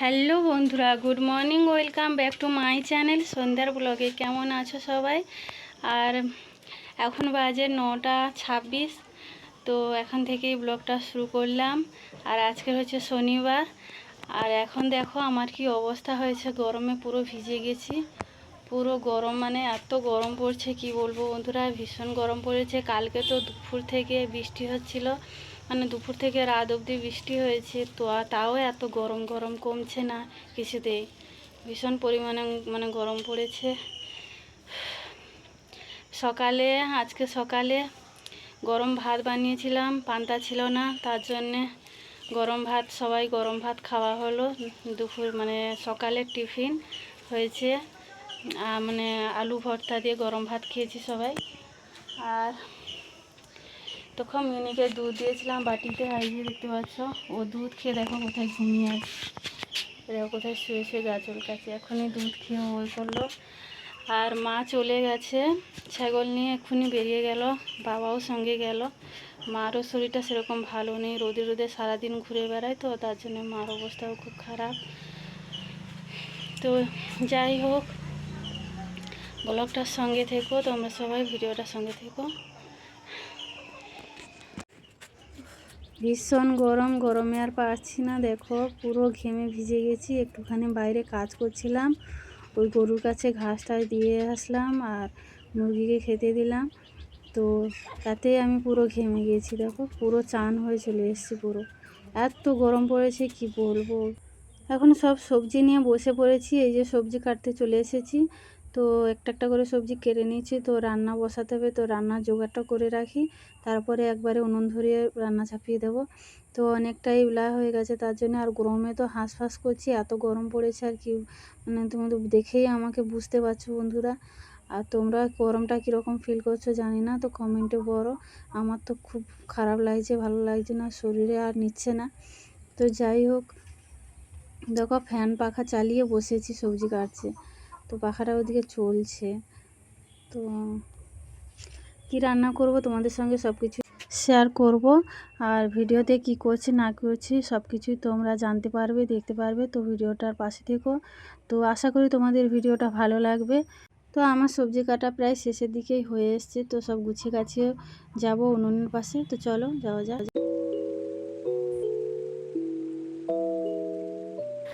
Hello বন্ধুরা, good morning, welcome back to my channel. সন্ধ্যার ব্লগে কেমন আছো সবাই? আর এখন বাজে নটা ছাব্বিশ, তো এখন থেকেই ব্লগটা শুরু করলাম। আর আজকে হচ্ছে শনিবার। আর এখন দেখো আমার কি অবস্থা হয়েছে, গরমে পুরো ভিজে গেছি। পুরো গরম মানে এত গরম পড়ছে, কি বলব বন্ধুরা, ভীষণ গরম পড়েছে। কালকে তো দুপুর থেকে বৃষ্টি হচ্ছিল। মানে দুপুর থেকে রাত অবধি বৃষ্টি হয়েছে, তো তাও এত গরম গরম কমছে না কিছুতেই ভীষণ পরিমাণে মানে গরম পড়েছে। সকালে, আজকে সকালে গরম ভাত বানিয়েছিলাম, পান্তা ছিল না, তার জন্যে গরম ভাত, সবাই গরম ভাত খাওয়া হলো। দুপুর মানে সকালের টিফিন হয়েছে মানে আলু ভর্তা দিয়ে গরম ভাত খেয়েছি সবাই। আর তখন মিনিকে দুধ দিয়েছিলাম, বাটিতে হারিয়ে দেখতে পাচ্ছ। ও দুধ খেয়ে দেখো কোথায় ঘুমিয়ে আছে। দেখো কোথায় শুয়ে শুয়ে গাছল কাছে এখনই দুধ খেয়ে ওই করল। আর মা চলে গেছে। ছাগল নিয়ে এক্ষুনি বেরিয়ে গেল। বাবাও সঙ্গে গেল। মারও শরীরটা সেরকম ভালো নেই। রোদে রোদে সারাদিন ঘুরে বেড়ায় তো, তার জন্য মার অবস্থাও খুব খারাপ। তো যাই হোক, ব্লগটার সঙ্গে থেকো, তোমরা সবাই ভিডিওটার সঙ্গে থেকো। ভীষণ গরম, গরমে আর পারছি না। দেখো, পুরো ঘেমে ভিজে গেছি। একটুখানি বাইরে কাজ করছিলাম। ওই গরুর কাছে ঘাসটা দিয়ে আসলাম আর মুরগিকে খেতে দিলাম। তো তাতে আমি পুরো ঘেমে গেছি। দেখো, পুরো চান হয়ে চলে এসেছি পুরো। এত গরম পড়েছে, কি বলব? এখন সব সবজি নিয়ে বসে পড়েছি। এই যে সবজি কাটতে চলে এসেছি। তো একটা একটা করে সবজি কেটে নিয়েছি। তো রান্না বসাতে হবে, তো রান্নার জোগাড়টা করে রাখি। তারপরে একবারে উনুন ধরিয়ে রান্না চাপিয়ে দেবো। তো অনেকটাই বেলা হয়ে গেছে, তার জন্য আর গরমে তো হাঁসফাঁস করছি, এত গরম পড়েছে আর কি। মানে তুমি তো দেখেই আমাকে বুঝতে পারছ বন্ধুরা। আর তোমরা গরমটা কীরকম ফিল করছ জানি না, তো কমেন্টে বলো। আমার তো খুব খারাপ লাগছে, ভালো লাগছে না, শরীরে আর নিচ্ছে না। তো যাই হোক, দেখো ফ্যান পাখা চালিয়ে বসেছি সবজি কাটছে তো পাখাটা ওদিকে চলছে। তো কি রান্না করব, তোমাদের সঙ্গে সব কিছু শেয়ার করব। আর ভিডিওতে কি করছি, না করছি সব কিছুই তোমরা জানতে পারবে, দেখতে পারবে। তো ভিডিওটার পাশে থেকো। তো আশা করি তোমাদের ভিডিওটা ভালো লাগবে। তো আমার সবজি কাটা প্রায় শেষের দিকেই হয়ে এসছে। তো সব গুছিয়ে গাছিয়ে যাব উনুনের পাশে। তো চলো, যাওয়া যাক।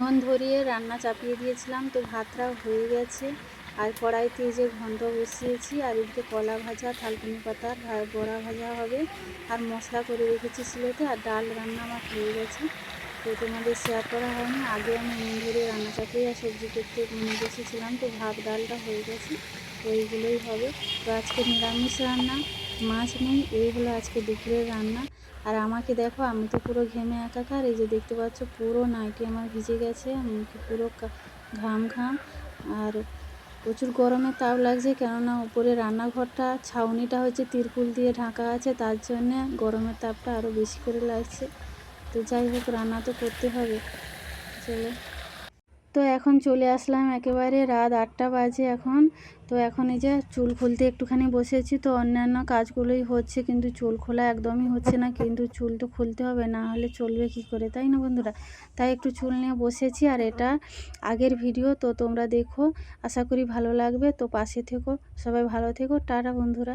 ফোন ধরিয়ে রান্না চাপিয়ে দিয়েছিলাম, তো ভাতটাও হয়ে গেছে। আর কড়াইতে যে ঘন্ট বসিয়েছি, আর এদিকে কলা ভাজা, থালকুনি পাতার ভা- বড়া ভাজা হবে। আর মশলা করে রেখেছি সিলেতে আর ডাল রান্না আমার হয়ে গেছে। তো তোমাদের শেয়ার করা হয়নি। আগে আমি নুন ধরে রান্না চাপিয়ে আর সবজি করতে নিয়ে বসেছিলাম তো ভাত, ডালটা হয়ে গেছে। তো এইগুলোই হবে। তো আজকে নিরামিষ রান্না। মাছ নেই এই হলো আজকে দুপুরের রান্না। আর আমাকে দেখো, আমি তো পুরো ঘেমে একাকার, এই যে দেখতে পাচ্ছ, পুরো নাইটি আমার ভিজে গেছে, মুখে পুরো ঘাম ঘাম। আর প্রচুর গরমে তাপ লাগছে, কেননা উপরে রান্নাঘরটা, ছাউনিটা হচ্ছে তিরকুল দিয়ে ঢাকা আছে, তার জন্যে গরমের তাপটা আরও বেশি করে লাগছে। তো যাই হোক, রান্না তো করতে হবে। চলো। তো এখন চলে আসলাম একেবারে রাত আটটা বাজে এখন। তো এখন এই যে চুল খুলতে একটুখানি বসেছি, তো অন্যান্য কাজগুলোই হচ্ছে, কিন্তু চুল খোলা একদমই হচ্ছে না, কিন্তু চুল তো খুলতে হবে, না হলে চলবে কি করে, তাই না বন্ধুরা? তাই একটু চুল নিয়ে বসেছি, আর এটা আগের ভিডিও, তো তোমরা দেখো, আশা করি ভালো লাগবে, তো পাশে থেকো, সবাই ভালো থেকো, টাটা বন্ধুরা।